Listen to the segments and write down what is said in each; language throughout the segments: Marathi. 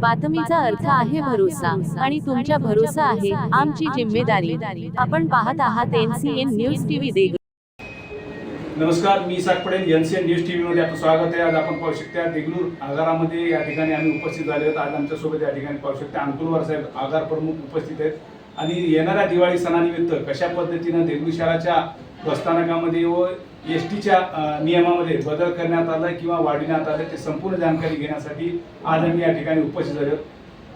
बातमीचा अर्थ आहे भरोसा आणि तुमच्या भरोसा आहे आमची जिम्मेदारी. आपण पाहत आहात एनसीएन न्यूज टीव्ही देगलूर नमस्कार मी Isak Patel N C N news T व्हीमध्ये आपलं स्वागत आहे. आज आपण पाहू शकता देगलूर आगारामध्ये या ठिकाणी आम्ही उपस्थित झाले आहोत. आज आमच्यासोबत या ठिकाणी पाहू शकता अंकुलवार साहेब आगार प्रमुख उपस्थित आहेत. आणि येणाऱ्या दिवाळी सणानिमित्त कशा पद्धतीनं देगलूर शहराच्या बसस्थानकामध्ये व एस टीच्या नियमामध्ये बदल करण्यात आला किंवा वाढविण्यात आलं ते संपूर्ण जानकारी घेण्यासाठी आज आम्ही या ठिकाणी उपस्थित झाले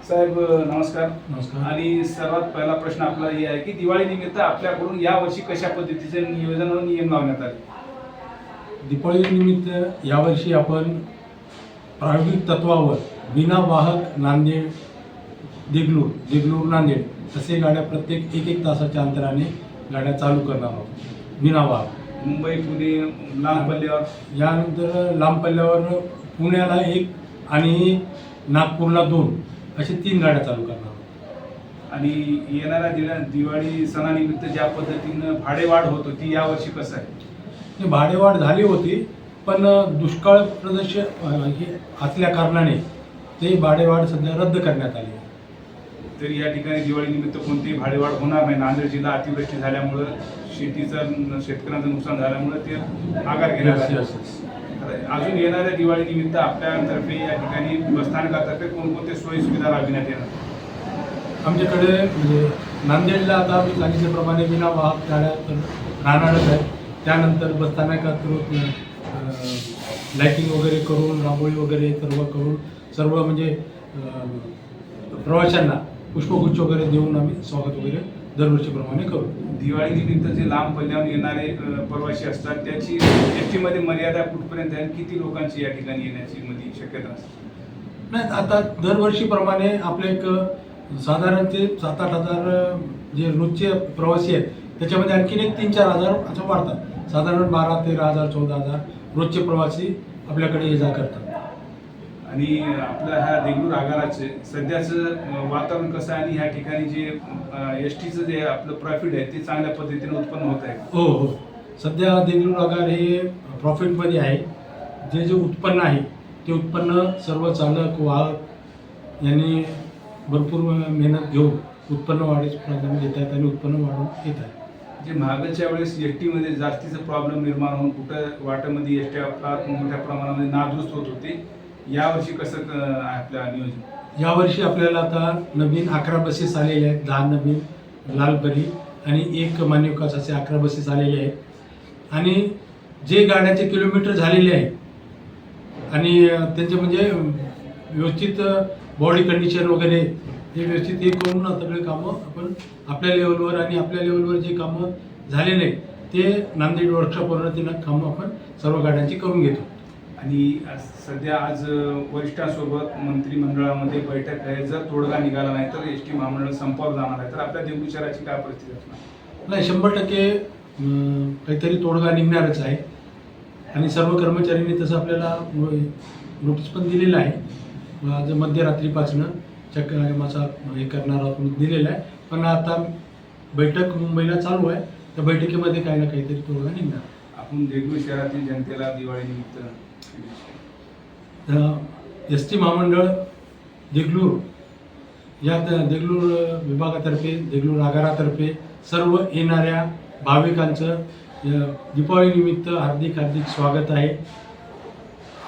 साहेब नमस्कार. नमस्कार. आणि सर्वात पहिला प्रश्न आपला हे आहे की दिवाळी निमित्त आपल्याकडून यावर्षी कशा पद्धतीचे नियोजन व नियम लावण्यात आले? दीपावली निमित्त यावर्षी आपण प्रायोगिक तत्वावर विना वाहक नांदेड देगलूर देगलूर नांदेड असे गाड्या प्रत्येक एक एक तासाच्या अंतराने गाड्या चालू करणार आहोत. विना वाहक मुंबई पुणे लांब पल्ल्यावर. यानंतर लांब पल्ल्यावर पुण्याला एक आणि नागपूरला दोन असे तीन गाड्या चालू करणार. आणि येणाऱ्या दिला दिवाळी सणानिमित्त ज्या पद्धतीनं भाडेवाढ होत होती यावर्षी कसं आहे? ते भाडेवाढ झाली होती पण दुष्काळ प्रदेश हे असल्या कारणाने ते भाडेवाढ सध्या रद्द करण्यात आली तर या ठिकाणी दिवाळी निमित्त कोणतीही भाडेवाढ होणार नाही. नांदेड जिल्हा अतिवृष्टी झाल्यामुळं शेतीचं शेतकऱ्यांचं नुकसान झाल्यामुळं ते घेण्यात आले. yes, आता अजून येणाऱ्या दिवाळी निमित्त आपल्यातर्फे या ठिकाणी बसस्थानकातर्फे कोणकोणते सोयी सुविधा राबविण्यात येणार? आमच्याकडे म्हणजे नांदेडला आता मी सांगितल्याप्रमाणे विना वाहक गाड्या तर राहणारच आहे त्यानंतर बसस्थानकात लाईटिंग वगैरे करून रांगोळी वगैरे सर्व करून सर्व म्हणजे प्रवाशांना पुष्पगुच्छ वगैरे देऊन आम्ही स्वागत वगैरे दरवर्षीप्रमाणे करू. दिवाळी निमित्त जे लांब पल्ल्याहून येणारे प्रवासी असतात त्याची एसमध्ये मर्यादा कुठपर्यंत आहे किती लोकांची या ठिकाणी येण्याची मध्ये शक्यता असते? नाही आता दरवर्षीप्रमाणे आपले एक साधारण ते सात आठ हजार जे रोजचे प्रवासी आहेत त्याच्यामध्ये आणखीन एक तीन चार हजार असं वाढतात. साधारण बारा तेरा हजार चौदा हजार रोजचे प्रवासी आपल्याकडे ये जा करतात. आणि आपल्या ह्या देगलूर आगाराचे सध्याचं वातावरण कसं आहे आणि ह्या ठिकाणी जे एस टीचं जे आपलं प्रॉफिट आहे ते चांगल्या पद्धतीने उत्पन्न होत आहे. हो हो. सध्या देगलूर आगार हे प्रॉफिटमध्ये आहे. जे जे उत्पन्न आहे ते उत्पन्न सर्व चालक वाहक यांनी भरपूर मेहनत घेऊन उत्पन्न वाढीस प्राधान्य देत आहेत आणि उत्पन्न वाढवून येत आहे जे मागच्या वेळेस एस टीमध्ये जास्तीचा प्रॉब्लेम निर्माण होऊन कुठं वाटामध्ये एस टी फार मोठ्या प्रमाणामध्ये नादुरुस्त होत होते यावर्षी कसं अ, आपल्या नियोजन? यावर्षी आपल्याला आता नवीन अकरा बसेस आलेल्या आहेत दहा नवीन लालपरी आणि एक मान्यवकास असे अकरा बसेस आलेले आहेत. आणि जे गाड्याचे किलोमीटर झालेले आहेत आणि त्यांचे म्हणजे व्यवस्थित बॉडी कंडिशन वगैरे हे व्यवस्थित हे करून सगळे कामं आपण आपल्या लेवलवर आणि आपल्या लेवलवर जे कामं झालेले आहेत ते नांदेड वर्कशॉपवरून ते कामं आपण सर्व गाड्यांची करून घेतो. आणि आज- सध्या आज वरिष्ठांसोबत मंत्रिमंडळामध्ये बैठक आहे. जर तोडगा निघाला नाही तर एस टी महामंडळ संपावर जाणार आहे. तर आपल्या देगलूर शहराची काय परिस्थिती असणार? नाही शंभर टक्के काहीतरी तोडगा निघणारच आहे. आणि सर्व कर्मचाऱ्यांनी तसं आपल्याला नोटीस पण दिलेलं आहे. आज मध्यरात्रीपासनं चक्करमाचा हे करणार आपण दिलेलं आहे. पण आता बैठक मुंबईला चालू आहे. त्या बैठकीमध्ये काही ना काहीतरी तोडगा निघणार. आपण देगलूर शहरातील जनतेला दिवाळी निमित्त एस टी महामंडळ देगलूर या देगलूर विभागातर्फे देगलूर आगारातर्फे सर्व येणाऱ्या भाविकांचं दीपावलीनिमित्त हार्दिक हार्दिक स्वागत आहे.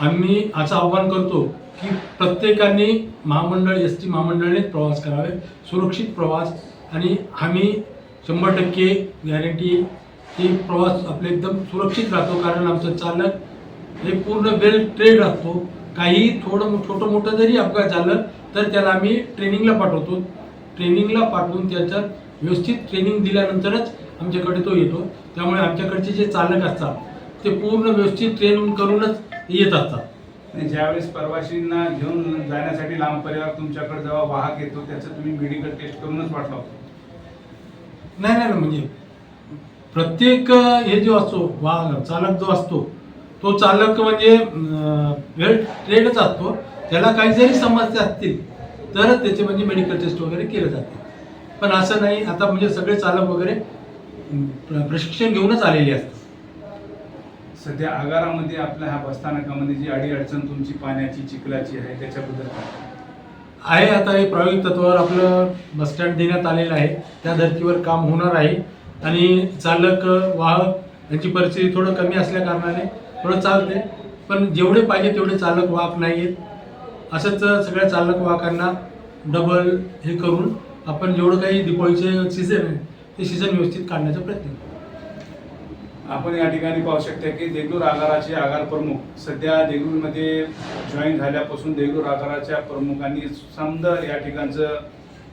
आम्ही असं आव्हान करतो की प्रत्येकाने महामंडळ एस टी महामंडळनेच प्रवास करावे सुरक्षित प्रवास आणि आम्ही शंभर टक्के गॅरंटी की प्रवास आपले एकदम सुरक्षित राहतो कारण आमचं चालक हे पूर्ण वेल ट्रेड असतो. काही थोडं छोटं मोठं जरी अपघात झालं तर त्याला आम्ही ट्रेनिंगला पाठवतो. ट्रेनिंगला पाठवून त्याच्यात व्यवस्थित ट्रेनिंग दिल्यानंतरच आमच्याकडे तो येतो. त्यामुळे आमच्याकडचे जे चालक असतात ते पूर्ण व्यवस्थित ट्रेन करूनच येत असतात. आणि ज्यावेळेस प्रवासींना घेऊन जाण्यासाठी लांब परिवार तुमच्याकडे जेव्हा वाहक येतो त्याचं तुम्ही मेडिकल टेस्ट करूनच पाठवा. नाही नाही नाही, म्हणजे प्रत्येक हे जो असतो वा चालक जो असतो तो चालक म्हणजे अं, वेल ट्रेडच असतो. त्याला काही जरी समस्या असतील तरच त्याचे म्हणजे मेडिकल टेस्ट वगैरे केलं जाते. पण असं नाही आता म्हणजे सगळे चालक वगैरे प्रशिक्षण घेऊनच आलेले असतात. सध्या आगारामध्ये आपल्या ह्या बसस्थानकामध्ये जी अडी अडचण तुमची पाण्याची चिखलाची आहे त्याच्याबद्दल आहे आता हे प्रायोगिक तत्वावर आपलं बसस्टँड देण्यात आलेलं आहे. त्या धर्तीवर काम होणार आहे. आणि चालक वाहक यांची परिस्थिती थोडं कमी असल्या कारणाने थोडं चालते पण जेवढे पाहिजे तेवढे चालक वाहक नाही आहेत. असंच सगळ्या चालक वाहकांना डबल हे करून आपण जेवढं काही दिपावलीचे सीझन आहे ते सीझन व्यवस्थित काढण्याचा प्रयत्न करू. आपण या ठिकाणी पाहू शकता की देगलूर आगाराचे आगार प्रमुख सध्या देगलूरमध्ये जॉईन झाल्यापासून देगलूर आगाराच्या प्रमुखांनी समजा या ठिकाणचं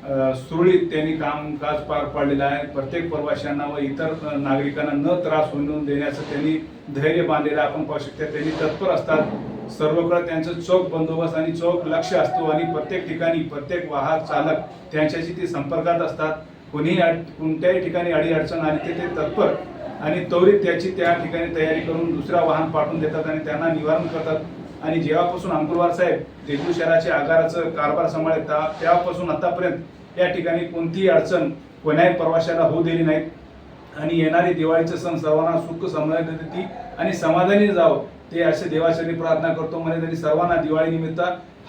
सुरळीत त्यांनी कामकाज पार पाडलेलं आहे. प्रत्येक प्रवाशांना व इतर नागरिकांना न त्रास होऊन देण्याचं त्यांनी धैर्य बांधलेलं आपण पाहू शकतो. त्यांनी तत्पर असतात. सर्वकडे त्यांचं चोख बंदोबस्त आणि चोख लक्ष असतो आणि प्रत्येक ठिकाणी प्रत्येक वाहक चालक त्यांच्याशी ते संपर्कात असतात. कोणीही अड कोणत्याही ठिकाणी अडी अडचण आली ते ते तत्पर आणि त्वरित त्याची त्या ठिकाणी तयारी करून दुसरा वाहन पाठवून देतात आणि त्यांना निवारण करतात. आणि जेव्हापासून अंकुरवार साहेब देगलूर शहराचे आगाराचं कारभार सांभाळता तेव्हापासून आतापर्यंत या ठिकाणी कोणतीही अडचण कोण्याही प्रवाशाला होऊ दिली नाही आणि येणारी दिवाळीचं सण सर्वांना सुख समृद्धी आणि समाधानी जावं ते असे देवाचरणी प्रार्थना करतो म्हणे. त्यांनी सर्वांना दिवाळीनिमित्त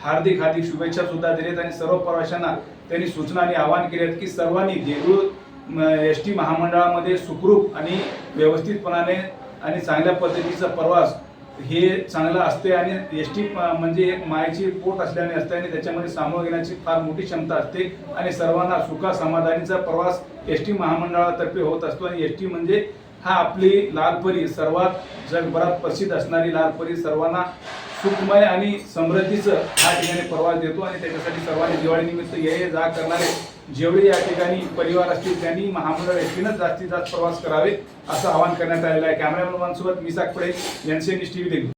हार्दिक हार्दिक शुभेच्छा सुद्धा दिलेत आणि सर्व प्रवाशांना त्यांनी सूचना आणि आवाहन केले आहेत की सर्वांनी देगलूर एस टी महामंडळामध्ये सुखरूप आणि व्यवस्थितपणाने आणि चांगल्या पद्धतीचा प्रवास हे चांगलं असते आणि एस टी म्हणजे एक मायेची पोट असल्याने असते आणि त्याच्यामध्ये सामोरं घेण्याची फार मोठी क्षमता असते आणि सर्वांना सुखा समाधानीचा प्रवास एस टी महामंडळातर्फे होत असतो आणि एस टी म्हणजे हा आपली लालपरी सर्वात जगभरात प्रसिद्ध असणारी लालपरी सर्वांना सुखमय आणि समृद्धीचं ह्या ठिकाणी प्रवास देतो आणि त्याच्यासाठी सर्वांनी दिवाळीनिमित्त ये जा करणारे जेवढे या ठिकाणी परिवार असतील त्यांनी महामंडळ एसटीनंच जास्तीत जास्त प्रवास करावे असं आवाहन करण्यात आलेलं आहे. कॅमेरामॅन सोबत मी साकपडे यांचे टी व्ही देखील